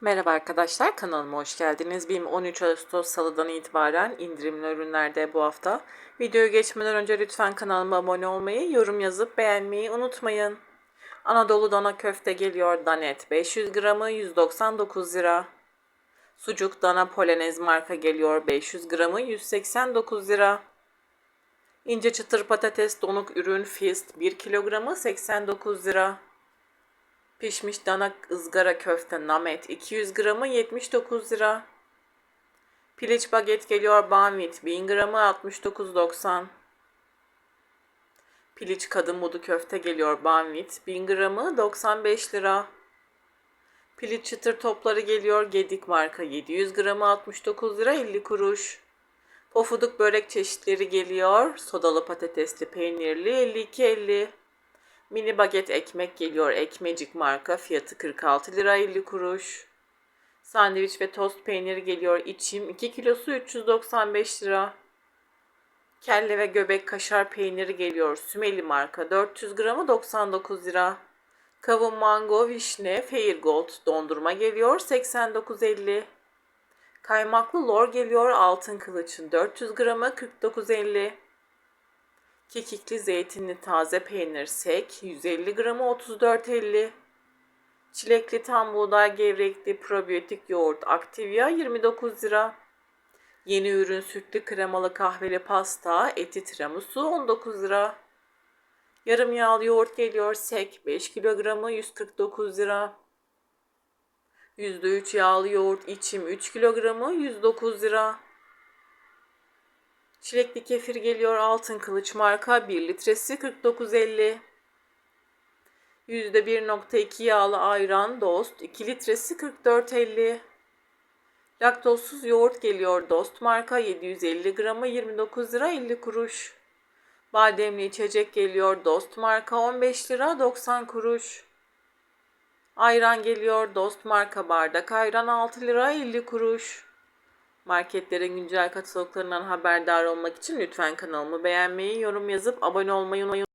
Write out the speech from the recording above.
Merhaba arkadaşlar kanalıma hoş geldiniz. BİM 13 Ağustos Salı'dan itibaren indirimli ürünlerde bu hafta. Videoya geçmeden önce lütfen kanalıma abone olmayı, yorum yazıp beğenmeyi unutmayın. Anadolu dana köfte geliyor danet 500 gramı 199 lira. Sucuk dana polonez marka geliyor 500 gramı 189 lira. İnce çıtır patates donuk ürün fist 1 kilogramı 89 lira. Pişmiş dana ızgara köfte namet 200 gramı 79 lira. Piliç baget geliyor banvit 1000 gramı 69.90. Piliç kadın budu köfte geliyor banvit 1000 gramı 95 lira. Piliç çıtır topları geliyor Gedik marka 700 gramı 69 lira 50 kuruş. Pofuduk börek çeşitleri geliyor. Sodalı patatesli peynirli 52.50. Mini baget ekmek geliyor. Ekmecik marka. Fiyatı 46 lira 50 kuruş. Sandviç ve tost peyniri geliyor. İçim 2 kilosu 395 lira. Kelle ve göbek kaşar peyniri geliyor. Sümeli marka 400 gramı 99 lira. Kavun mango, vişne, Fair Gold dondurma geliyor 89.50. Kaymaklı lor geliyor altın kılıçın 400 gramı 49.50. Kekikli zeytinli taze peynir sek 150 gramı 34.50. Çilekli tam buğday gevrekli probiyotik yoğurt Activia 29 lira. Yeni ürün sütlü kremalı kahveli pasta eti tiramisu 19 lira. Yarım yağlı yoğurt geliyor sek 5 kilogramı 149 lira. %3 yağlı yoğurt içim 3 kilogramı 109 lira. Çilekli kefir geliyor altın kılıç marka 1 litresi 49.50. %1.2 yağlı ayran Dost 2 litresi 44.50. Laktozsuz yoğurt geliyor Dost marka 750 gramı 29 lira 50 kuruş. Bademli içecek geliyor Dost marka 15 lira 90 kuruş. Ayran geliyor Dost marka bardak ayran 6 lira 50 kuruş. Marketlerin güncel kataloglarından haberdar olmak için lütfen kanalımı beğenmeyi, yorum yazıp abone olmayı unutmayın.